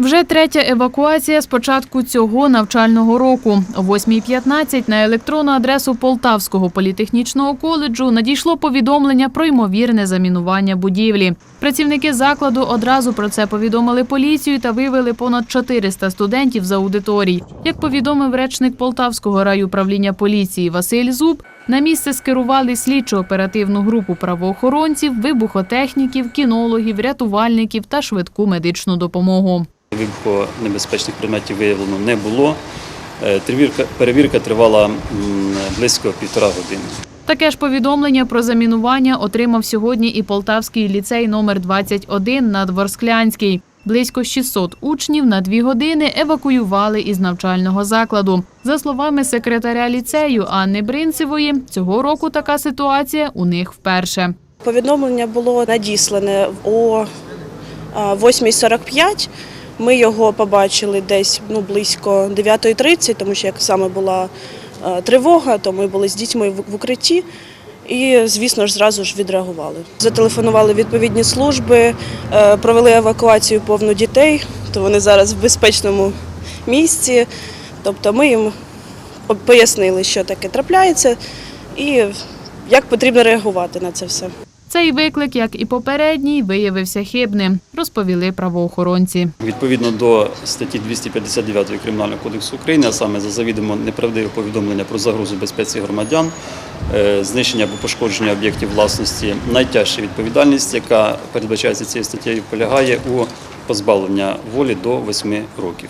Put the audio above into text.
Вже третя евакуація з початку цього навчального року. О 8.15 на електронну адресу Полтавського політехнічного коледжу надійшло повідомлення про ймовірне замінування будівлі. Працівники закладу одразу про це повідомили поліцію та вивели понад 400 студентів з аудиторій. Як повідомив речник Полтавського райуправління поліції Василь Зуб, на місце скерували слідчо-оперативну групу правоохоронців, вибухотехніків, кінологів, рятувальників та швидку медичну допомогу. Вибухонебезпечних предметів виявлено не було. Е, Перевірка, перевірка тривала близько півтора години. Таке ж повідомлення про замінування отримав сьогодні і Полтавський ліцей номер 21 на Дворсклянській. Близько 600 учнів на дві години евакуювали із навчального закладу. За словами секретаря ліцею Анни Бринцевої, цього року така ситуація у них вперше. Повідомлення було надіслане о 8.45. Ми його побачили десь ну, близько 9.30, тому що як саме була е, тривога, то ми були з дітьми в укритті. І, звісно ж, зразу ж відреагували. Зателефонували відповідні служби, е, провели евакуацію повну дітей, то вони зараз в безпечному місці. Тобто ми їм пояснили, що таке трапляється, і як потрібно реагувати на це все. Цей виклик, як і попередній, виявився хибним, розповіли правоохоронці. Відповідно до статті 259 Кримінального кодексу України, а саме за завідомо неправдиве повідомлення про загрозу безпеці громадян, е, знищення або пошкодження об'єктів власності, найтяжча відповідальність, яка передбачається цією статтею, полягає у позбавлення волі до 8 років.